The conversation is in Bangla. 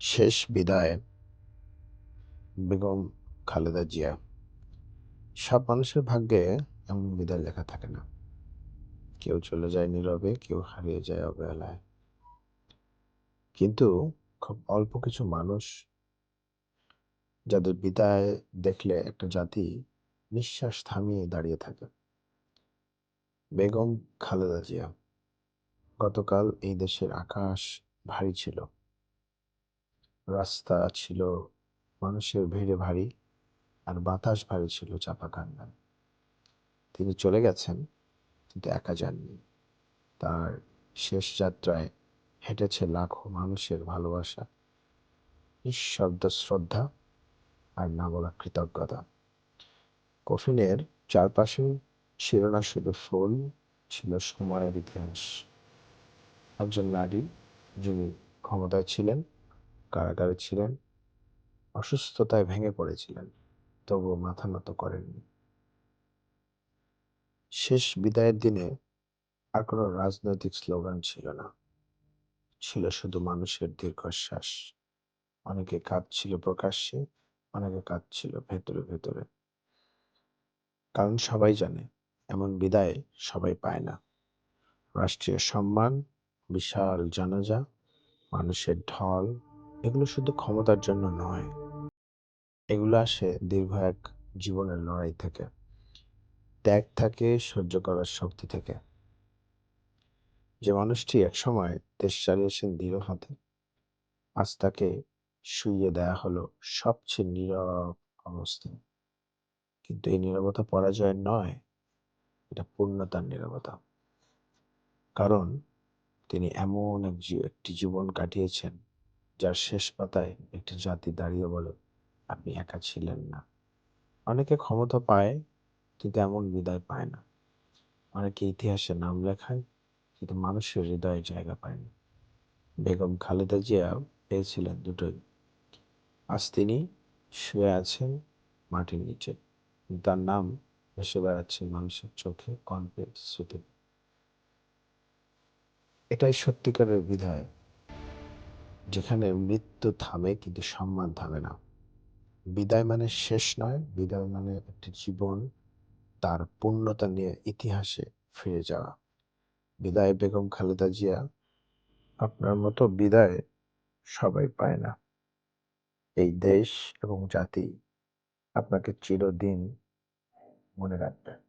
শেষ বিদায়, বেগম খালেদা জিয়া। সব মানুষের ভাগ্যে এমন বিদায় লেখা থাকে না। কেউ চলে যায় নীরবে, কেউ হারিয়ে যায় অবহেলায়। কিন্তু খুব অল্প কিছু মানুষ যাদের বিদায় দেখলে একটা জাতি নিঃশ্বাস থামিয়ে দাঁড়িয়ে থাকে। বেগম খালেদা জিয়া। গতকাল এই দেশের আকাশ ভারী ছিল। রাস্তা ছিল মানুষের ভিড়ে ভারী আর বাতাস ভারী ছিল চাপা কান্নায় তিনি চলে গেছেন, কিন্তু একা যাননি। তার শেষ যাত্রায় হেঁটেছে লাখো মানুষের ভালোবাসা, নিঃশব্দ শ্রদ্ধা আর না বলা কৃতজ্ঞতা। কফিনের চারপাশে ছিল না শুধু ফুল ছিল সময়ের ইতিহাস। একজন নারী যিনি ক্ষমতায় ছিলেন কারাগারে ছিলেন। অসুস্থতায় ভেঙে পড়েছিলেন, তবুও মাথা নত করেননি। শেষ বিদায়ের দিনে আর কোনো রাজনৈতিক স্লোগান ছিল না। ছিল শুধু মানুষের দীর্ঘশ্বাস। অনেকে কাঁদছিল প্রকাশ্যে, অনেকে কাঁদছিল ভেতরে ভেতরে। কারণ সবাই জানে, এমন বিদায় সবাই পায় না। রাষ্ট্রীয় সম্মান, বিশাল জানাজা, মানুষের ঢল এগুলো শুধু ক্ষমতার জন্য নয়, এগুলো আসে দীর্ঘ এক জীবনের লড়াই থেকে। ত্যাগ থাকে, সহ্য করার শক্তি থেকে। যে মানুষটি একসময় দেশ চালিয়েছেন দৃঢ় হাতে, আজ তাকে শুইয়ে দেয়া হলো সবচেয়ে নীরব অবস্থায় কিন্তু এই নীরবতা পরাজয় নয়, এটা পূর্ণতার নীরবতা। কারণ তিনি এমন এক একটি জীবন কাটিয়েছেন যার শেষ পাতায় একটি জাতি দাঁড়িয়ে বলে, আপনি একা ছিলেন না। অনেকে ক্ষমতা পায়, কিন্তু এমন বিদায় পায় না। অনেকে ইতিহাসে নাম লেখায়, কিন্তু মানুষের হৃদয়ে জায়গা পায়নি বেগম খালেদা জিয়া পেয়েছিলেন দুটোই। আজ তিনি শুয়ে আছেন মাটির নিচে তার নাম ভেসে বেড়াচ্ছে মানুষের চোখে কণ্ঠে স্মৃতি এটাই সত্যিকারের বিদায়। যেখানে মৃত্যু থামে কিন্তু সম্মান থামে না। বিদায় মানে শেষ নয়, বিদায় মানে একটি জীবন, তার পূর্ণতা নিয়ে ইতিহাসে ফিরে যাওয়া। বিদায় বেগম খালেদা জিয়া, আপনার মতো বিদায় সবাই পায় না। এই দেশ এবং জাতি আপনাকে চিরদিন মনে রাখবে।